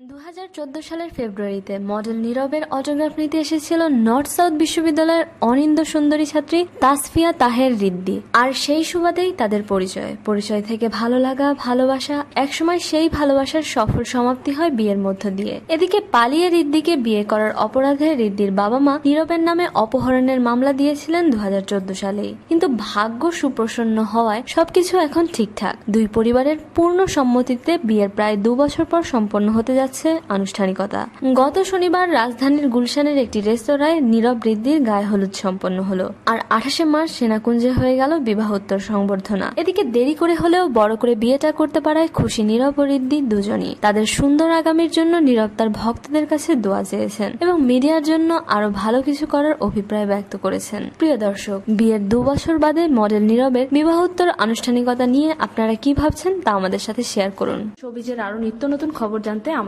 দু হাজার চোদ্দ সালের ফেব্রুয়ারিতে মডেল নীরবের অটোগ্রাফ নিতে এসেছিল নর্থ সাউথ বিশ্ববিদ্যালয়ের অনিন্দ সুন্দরী ছাত্রী তাসফিয়া তাহের রিদ্দি। আর সেই সুবাদেই তাদের পরিচয়। পরিচয় থেকে ভালো লাগা, ভালোবাসা, একসময় সেই ভালোবাসার সফল সমাপ্তি হয় বিয়ের মধ্য দিয়ে। এদিকে পালিয়ে রিদ্দিকে বিয়ে করার অপরাধে রিদ্দির বাবা মা নীরবের নামে অপহরণের মামলা দিয়েছিলেন দু হাজার চোদ্দ সালেই। কিন্তু ভাগ্য সুপ্রসন্ন হওয়ায় সবকিছু এখন ঠিকঠাক। দুই পরিবারের পূর্ণ সম্মতিতে বিয়ের প্রায় দু বছর পর সম্পন্ন হতে যাচ্ছে আনুষ্ঠানিকতা। গত শনিবার রাজধানীর গুলশানের একটি রেস্তোরাঁয় নীরব বৃদ্ধির গায়ে হলুদ সম্পন্ন হলো। আর আঠাশে মার্চ সেনাকুঞ্জে হয়ে গেল বিবাহোত্তর সংবর্ধনা। এদিকে দেরি করে হলেও বড় করে বিয়েটা করতে পারায় খুশি নীরব ও ঋদ্ধি দুজনই। তাদের সুন্দর আগামীর জন্য নীরব তার ভক্তদের কাছে দোয়া চেয়েছেন এবং মিডিয়ার জন্য আরও ভালো কিছু করার অভিপ্রায় ব্যক্ত করেছেন। প্রিয় দর্শক, বিয়ের দু বছর বাদে মডেল নীরবের বিবাহোত্তর আনুষ্ঠানিকতা নিয়ে আপনারা কি ভাবছেন তা আমাদের সাথে শেয়ার করুন। শোবিজের আরও নিত্য নতুন খবর জানতে